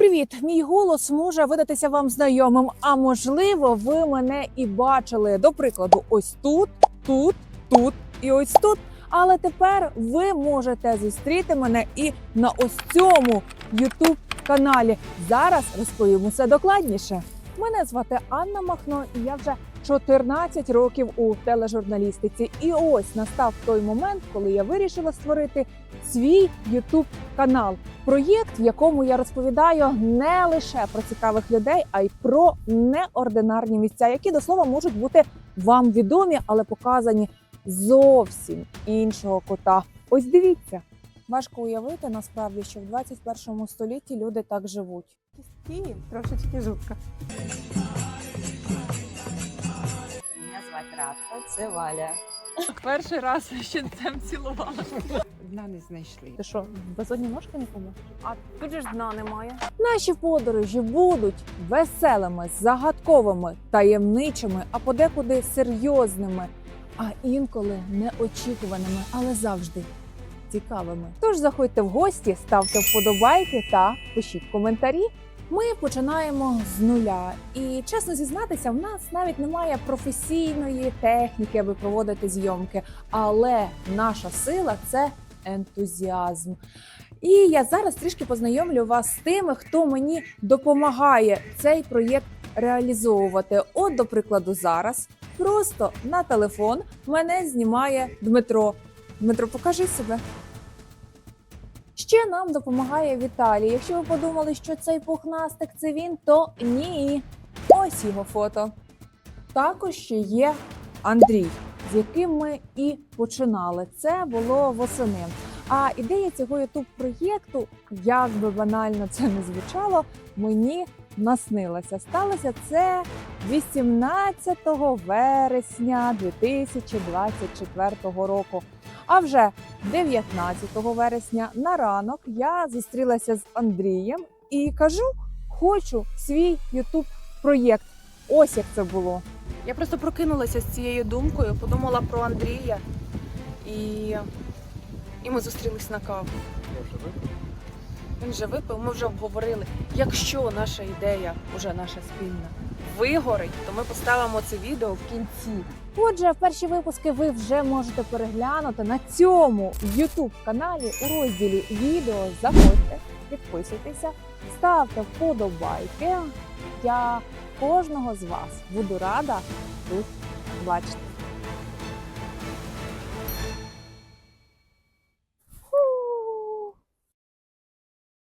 Привіт! Мій голос може видатися вам знайомим, а можливо, ви мене і бачили. До прикладу, ось тут, тут, тут і ось тут. Але тепер ви можете зустріти мене і на ось цьому youtube каналі. Зараз розповім усе докладніше. Мене звати Анна Махно, і я вже 14 років у тележурналістиці. І ось настав той момент, коли я вирішила створити свій youtube канал. Проєкт, в якому я розповідаю не лише про цікавих людей, а й про неординарні місця, які до слова можуть бути вам відомі, але показані зовсім іншого кота. Ось дивіться. Важко уявити насправді, що в 21 столітті люди так живуть. І трошечки жутко. Звати це Валя. Перший раз щенцем цілувала. Дна не знайшли. Ти що, безодні ножки не поможеш? А тут же ж дна немає. Наші подорожі будуть веселими, загадковими, таємничими, а подекуди серйозними, а інколи неочікуваними, але завжди цікавими. Тож заходьте в гості, ставте вподобайки та пишіть коментарі. Ми починаємо з нуля, і чесно зізнатися, в нас навіть немає професійної техніки, аби проводити зйомки. Але наша сила це ентузіазм. І я зараз трішки познайомлю вас з тими, хто мені допомагає цей проєкт реалізовувати. От, до прикладу, зараз просто на телефон мене знімає Дмитро. Дмитро, покажи себе. Ще нам допомагає Віталій. Якщо ви подумали, що цей пухнастик це він, то ні. Ось його фото. Також ще є Андрій, з яким ми і починали. Це було восени. А ідея цього youtube проєкту, як би банально це не звучало, мені наснилася. Сталося це 18 вересня 2024 року. А вже 19 вересня на ранок я зустрілася з Андрієм і кажу: хочу свій youtube проєкт. Ось як це було. Я просто прокинулася з цією думкою, подумала про Андрія і, і ми зустрілись на каву. Він вже випив, ми вже обговорили. Якщо наша ідея, уже наша спільна, вигорить, то ми поставимо це відео в кінці. Отже, перші випуски ви вже можете переглянути на цьому youtube каналі у розділі відео. Заходьте, підписуйтеся, ставте вподобайки. Я кожного з вас буду рада тут бачити.